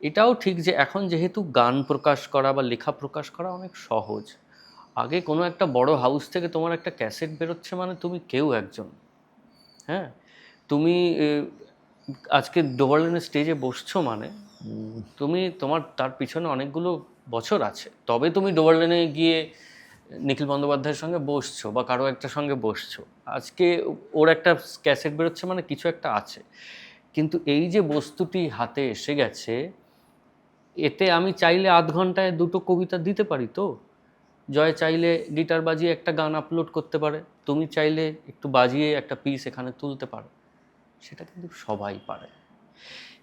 এটাও ঠিক যে এখন যেহেতু গান প্রকাশ করা বা লেখা প্রকাশ করা অনেক সহজ আগে কোনো একটা বড় হাউস থেকে তোমার একটা ক্যাসেট বেরোচ্ছে মানে তুমি কেউ একজন। হ্যাঁ? তুমি আজকে ডোভারলেনের স্টেজে বসছো মানে তুমি তোমার তার পিছনে অনেকগুলো বছর আছে। তবে তুমি ডোভারলেনে গিয়ে নিখিল বন্দ্যোপাধ্যায়ের সঙ্গে বসছো বা কারও একটা সঙ্গে বসছো। আজকে ওর একটা ক্যাসেট বেরোচ্ছে মানে কিছু একটা আছে। কিন্তু এই যে বস্তুটি হাতে এসে গেছে এতে আমি চাইলে আধ ঘন্টায় দুটো কবিতা দিতে পারি তো। জয় চাইলে গিটার বাজিয়ে একটা গান আপলোড করতে পারে, তুমি চাইলে একটু বাজিয়ে একটা পিস এখানে তুলতে পারো। সেটা কিন্তু সবাই পারে।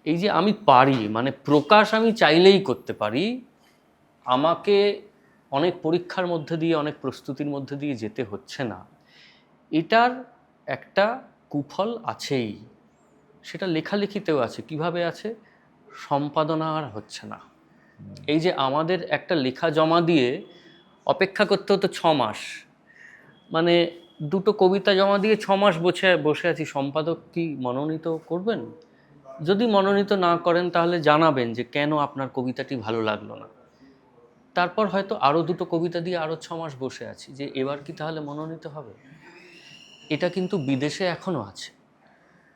এই যে আমি পারি মানে প্রকাশ আমি চাইলেই করতে পারি, আমাকে অনেক পরীক্ষার মধ্যে দিয়ে, অনেক প্রস্তুতির মধ্যে দিয়ে যেতে হচ্ছে না। এটার একটা কুফল আছেই। সেটা লেখালেখিতেও আছে। কীভাবে আছে? সম্পাদনা আর হচ্ছে না। এই যে আমাদের একটা লেখা জমা দিয়ে অপেক্ষা করতে হতো ছ মাস। মানে দুটো কবিতা জমা দিয়ে ছ মাস বসে বসে আছি। সম্পাদক কি মনোনীত করবেন? যদি মনোনীত না করেন, তাহলে জানাবেন যে কেন আপনার কবিতাটি ভালো লাগল না। তারপর হয়তো আরও দুটো কবিতা দিয়ে আরও ছ মাস বসে আছি। যে এবার কি তাহলে মনোনীত হবে? এটা কিন্তু বিদেশে এখনও আছে।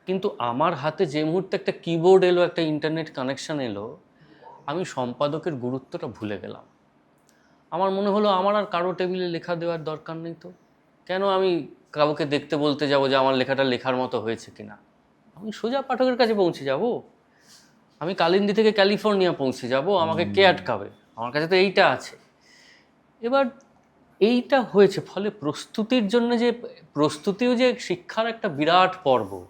কিন্তু আমার হাতে যে মুহূর্তে একটা কিবোর্ড এলো একটা ইন্টারনেট কানেকশন এলো আমি সম্পাদকের গুরুত্বটা ভুলে গেলাম। আমার মনে হলো আমার আর কারও টেবিলে লেখা দেওয়ার দরকার নেই তো। কেন আমি কাউকে দেখতে বলতে যাব যে আমার লেখাটা লেখার মতো হয়েছে কিনা? আমি সোজা পাঠকের কাছে পৌঁছে যাব। আমি কালিন্দি থেকে ক্যালিফোর্নিয়া পৌঁছে যাব আমাকে কে আটকাবে? আমার কাছে তো এইটা আছে। এবার এইটা হয়েছে ফলে প্রস্তুতির জন্য যে প্রস্তুতিও যে শিক্ষার একটা বিরাট পর্ব।